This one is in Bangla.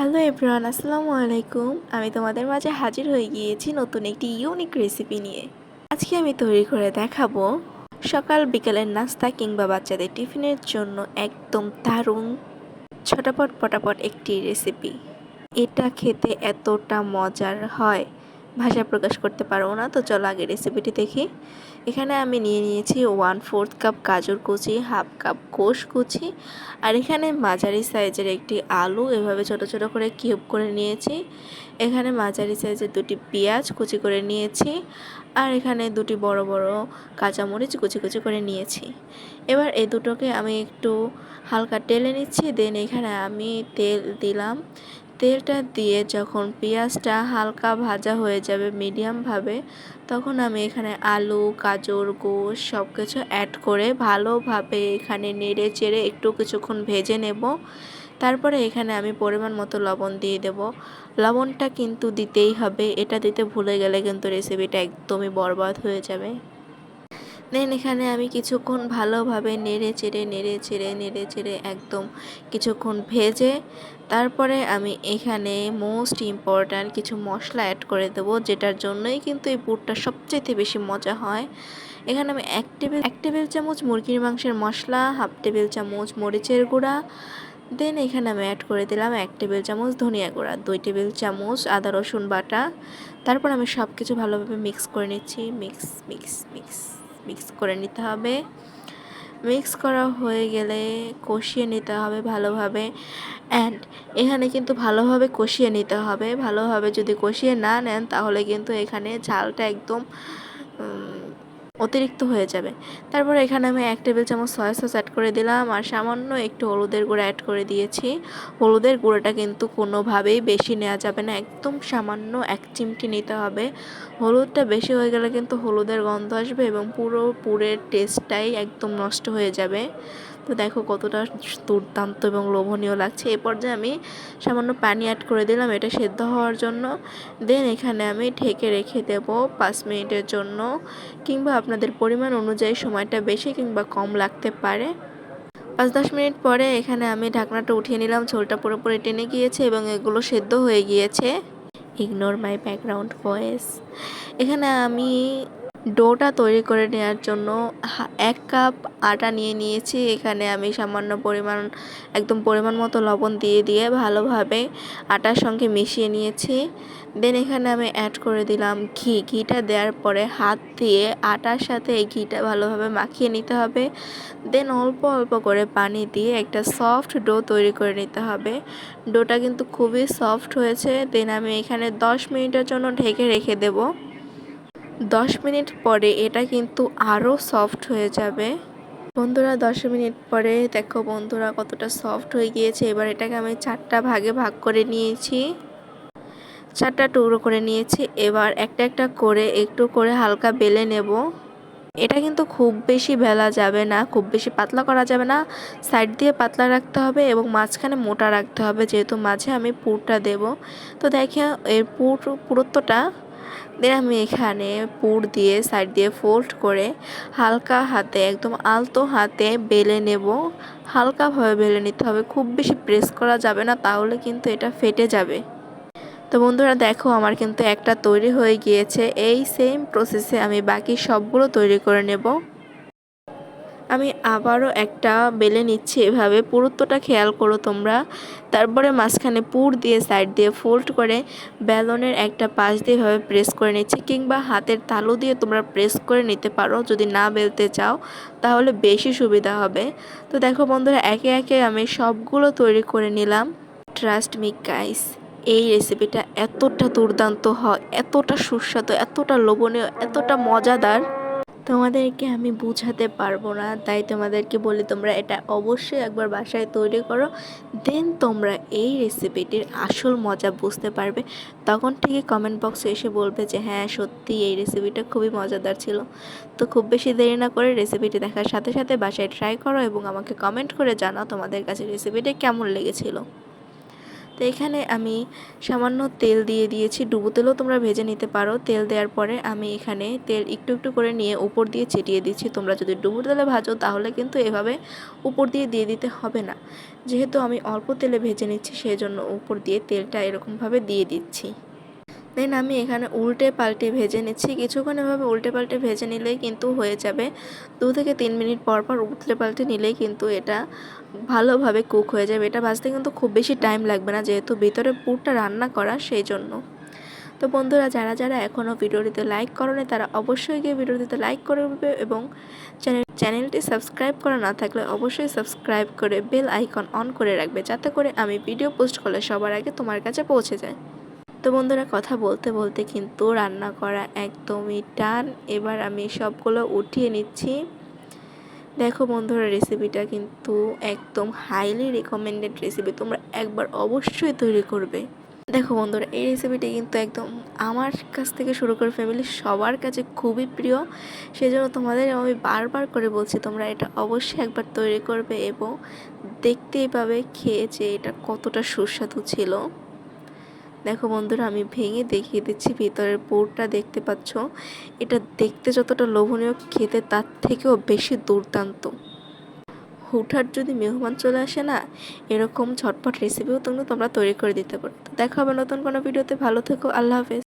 হ্যালো এভরিওয়ান, আসসালামু আলাইকুম। আমি তোমাদের মাঝে হাজির হয়ে গিয়েছি নতুন একটি ইউনিক রেসিপি নিয়ে। আজকে আমি তৈরি করে দেখাবো সকাল বিকালের নাস্তা কিংবা বাচ্চাদের টিফিনের জন্য একদম দারুণ ছটাপট পটাপট একটি রেসিপি এটা খেতে এতটা মজার হয়। ভাষা প্রকাশ করতে পারব না, তো চলো আগে রেসিপিটি দেখি। এখানে আমি নিয়ে নিয়েছি ওয়ান ফোর্থ কাপ গাজর কুচি হাফ কাপ কোষ কুচি, আর এখানে মাঝারি সাইজের একটি আলু, এভাবে ছোট ছোট করে কিউব করে নিয়েছি। এখানে মাঝারি সাইজের দুটি পেঁয়াজ কুচি করে নিয়েছি, আর এখানে দুটি বড় বড় কাঁচামরিচ কুচি কুচি করে নিয়েছি। এবার এই দুটোকে আমি একটু হালকা টেলে নিচ্ছি দেন এখানে আমি তেল দিলাম। তেলটা দিয়ে যখন পেঁয়াজটা হালকা ভাজা হয়ে যাবে মিডিয়ামভাবে, তখন আমি এখানে আলু, গাজর, গোশ সব কিছু অ্যাড করে ভালোভাবে এখানে নেড়ে চেড়ে একটু কিছুক্ষণ ভেজে নেব। তারপরে এখানে আমি পরিমাণ মতো লবণ দিয়ে দেব। লবণটা কিন্তু দিতেই হবে, এটা দিতে ভুলে গেলে কিন্তু রেসিপিটা একদমই বরবাদ হয়ে যাবে। দেন এখানে আমি কিছুক্ষণ ভালোভাবে নেড়ে চেড়ে নেড়ে চেড়ে নেড়ে চেড়ে একদম কিছুক্ষণ ভেজে, তারপরে আমি এখানে মোস্ট ইম্পর্ট্যান্ট কিছু মশলা অ্যাড করে দেবো, যেটার জন্যই কিন্তু এই পুরটা সবচেয়ে বেশি মজা হয়। এখানে আমি এক টেবিল এক টেবিল চামচ মুরগির মাংসের মশলা হাফ টেবিল চামচ মরিচের গুঁড়া দেন এখানে আমি অ্যাড করে দিলাম এক টেবিল চামচ ধনিয়া গুঁড়া, দুই টেবিল চামচ আদা, রসুন বাটা, তারপর আমি সব কিছু ভালোভাবে মিক্স করে নিচ্ছি মিক্স মিক্স মিক্স মিক্স করে নিতে হবে। মিক্স করা হয়ে গেলে কষিয়ে নিতে হবে ভালোভাবে। অ্যান্ড এখানে কিন্তু ভালোভাবে কষিয়ে নিতে হবে। ভালোভাবে যদি কষিয়ে না নেন, তাহলে কিন্তু এখানে ঝালটা একদম অতিরিক্ত হয়ে যাবে। তারপর এখানে আমি এক টেবিল চামচ সয়া সস অ্যাড করে দিলাম আর সামান্য একটু হলুদের গুঁড়া অ্যাড করে দিয়েছি। হলুদের গুঁড়োটা কিন্তু কোনোভাবেই বেশি নেওয়া যাবে না, একদম সামান্য এক চিমটি নিতে হবে। হলুদটা বেশি হয়ে গেলে কিন্তু হলুদের গন্ধ আসবে এবং পুরো পুরের টেস্টটাই একদম নষ্ট হয়ে যাবে। তো দেখো কতটা দুর্দান্ত এবং লোভনীয় লাগছে। এ পর্যায়ে আমি সামান্য পানি অ্যাড করে দিলাম, এটা সেদ্ধ হওয়ার জন্য। দেন এখানে আমি ঢেকে রেখে দেব পাঁচ মিনিটের জন্য কিংবা আপনাদের পরিমাণ অনুযায়ী সময়টা বেশি কিংবা কম লাগতে পারে। পাঁচ দশ মিনিট পরে এখানে আমি ঢাকনাটা উঠিয়ে নিলাম, ঝোলটা পুরোপুরি টেনে গিয়েছে এবং এগুলো সেদ্ধ হয়ে গিয়েছে। ইগনোর মাই ব্যাকগ্রাউন্ড ভয়েস এখানে আমি ডোটা তৈরি করে নেওয়ার জন্য এক কাপ আটা নিয়ে নিয়েছি। এখানে আমি সামান্য পরিমাণ, একদম পরিমাণ মতো লবণ দিয়ে দিয়ে ভালোভাবে আটার সঙ্গে মিশিয়ে নিয়েছি। দেন এখানে আমি অ্যাড করে দিলাম ঘি। ঘিটা দেওয়ার পরে হাত দিয়ে আটার সাথে এই ঘিটা ভালোভাবে মাখিয়ে নিতে হবে। দেন অল্প অল্প করে পানি দিয়ে একটা সফট ডো তৈরি করে নিতে হবে। ডোটা কিন্তু খুবই সফট হয়েছে। দেন আমি এখানে দশ মিনিটের জন্য ঢেকে রেখে দেবো। দশ মিনিট পরে এটা কিন্তু আরও সফট হয়ে যাবে। বন্ধুরা, দশ মিনিট পরে দেখো বন্ধুরা কতটা সফট হয়ে গিয়েছে। এবার এটাকে আমি চারটা ভাগে ভাগ করে নিয়েছি। চারটা টুকরো করে নিয়েছি। এবার একটা একটা করে একটু করে হালকা বেলে নেব। এটা কিন্তু খুব বেশি বেলা যাবে না, খুব বেশি পাতলা করা যাবে না। সাইড দিয়ে পাতলা রাখতে হবে এবং মাঝখানে মোটা রাখতে হবে, যেহেতু মাঝে আমি পুরটা দেব। তো দেখে এর পুর, পুরুত্বটা দেন আমি এখানে পুর দিয়ে সাইড দিয়ে ফোল্ড করে হালকা হাতে, একদম আলতো হাতে বেলে নেব। হালকাভাবে বেলে নিতে হবে, খুব বেশি প্রেস করা যাবে না, তাহলে কিন্তু এটা ফেটে যাবে। তো বন্ধুরা দেখো, আমার কিন্তু একটা তৈরি হয়ে গিয়েছে। এই সেম প্রসেসে আমি বাকি সবগুলো তৈরি করে নেব। আমি আবারও একটা বেলে নিচ্ছি এভাবে। পুরুত্বটা খেয়াল করো তোমরা। তারপরে মাঝখানে পুর দিয়ে সাইড দিয়ে ফোল্ড করে ব্যালনের একটা পাশ দিয়ে এভাবে প্রেস করে নিচ্ছি কিংবা হাতের তালু দিয়ে তোমরা প্রেস করে নিতে পারো যদি না বেলতে চাও, তাহলে বেশি সুবিধা হবে। তো দেখো বন্ধুরা, একে একে আমি সবগুলো তৈরি করে নিলাম। ট্রাস্ট মি গাইস এই রেসিপিটা এতটা দুর্দান্ত হয়, এতটা সুস্বাদু, এতটা লোভনীয়, এতটা মজাদার। তোমাদেরকে আমি বুঝাতে পারব না, তাই তোমাদেরকে বলি তোমরা এটা অবশ্যই একবার বাসায় তৈরি করো, দেন তোমরা এই রেসিপিটির আসল মজা বুঝতে পারবে। তখন ঠিকই কমেন্ট বক্সে এসে বলবে যে হ্যাঁ সত্যি এই রেসিপিটা খুবই মজাদার ছিল। তো খুব বেশি দেরি না করে রেসিপিটি দেখার সাথে সাথে বাসায় ট্রাই করো এবং আমাকে কমেন্ট করে জানাও তোমাদের কাছে রেসিপিটা কেমন লেগেছিলো। তো এখানে আমি সামান্য তেল দিয়ে দিয়েছি। ডুবো তেলও তোমরা ভেজে নিতে পারো। তেল দেওয়ার পরে আমি এখানে তেল একটু একটু করে নিয়ে উপর দিয়ে ছিটিয়ে দিচ্ছি। তোমরা যদি ডুবো তেলে ভাজো তাহলে কিন্তু এভাবে উপর দিয়ে দিয়ে দিতে হবে না। যেহেতু আমি অল্প তেলে ভেজে নিচ্ছি সেই জন্য উপর দিয়ে তেলটা এরকমভাবে দিয়ে দিচ্ছি। দেন আমি এখানে উল্টে পাল্টে ভেজে নিচ্ছি। কিছুক্ষণ এভাবে উল্টে পাল্টে ভেজে নিলেই কিন্তু হয়ে যাবে। দু থেকে তিন মিনিট পর পর উল্টে পাল্টে নিলেই কিন্তু এটা ভালোভাবে কুক হয়ে যাবে। এটা ভাজতে কিন্তু খুব বেশি টাইম লাগবে না, যেহেতু ভিতরে পুরটা রান্না করা সেই জন্য। তো বন্ধুরা, যারা যারা এখনও ভিডিওটিতে লাইক করনি, তারা অবশ্যই গিয়ে ভিডিওটিতে লাইক করবে এবং চ্যানেল, চ্যানেলটি সাবস্ক্রাইব করা না থাকলে অবশ্যই সাবস্ক্রাইব করে বেল আইকন অন করে রাখবে, যাতে করে আমি ভিডিও পোস্ট করলে সবার আগে তোমার কাছে পৌঁছে যায়। তো বন্ধুরা কথা বলতে বলতে কিন্তু রান্না করা একদমই টান। এবার আমি সবগুলো উঠিয়ে নিচ্ছি। দেখো বন্ধুরা রেসিপিটা কিন্তু একদম হাইলি রেকমেন্ডেড রেসিপি তোমরা একবার অবশ্যই তৈরি করবে। দেখো বন্ধুরা, এই রেসিপিটি কিন্তু একদম আমার কাছ থেকে শুরু করে ফ্যামিলির সবার কাছে খুবই প্রিয়। সেই জন্য তোমাদের আমি বারবার করে বলছি, তোমরা এটা অবশ্যই একবার তৈরি করবে এবং দেখতেই পাবে, খেয়ে যে এটা কতটা সুস্বাদু ছিল। দেখো বন্ধুরা, আমি ভেঙে দেখিয়ে দিচ্ছি, ভিতরের পোরটা দেখতে পাচ্ছ। এটা দেখতে যতটা লোভনীয়, খেতে তার থেকেও বেশি দুর্দান্ত। হুটহাট যদি মেহমান চলে আসে না, এরকম ঝটপট রেসিপিও তোমরা তোমরা তৈরি করে দিতে পারো। দেখা হবে নতুন কোনো ভিডিওতে ভালো থেকো, আল্লাহ হাফেজ।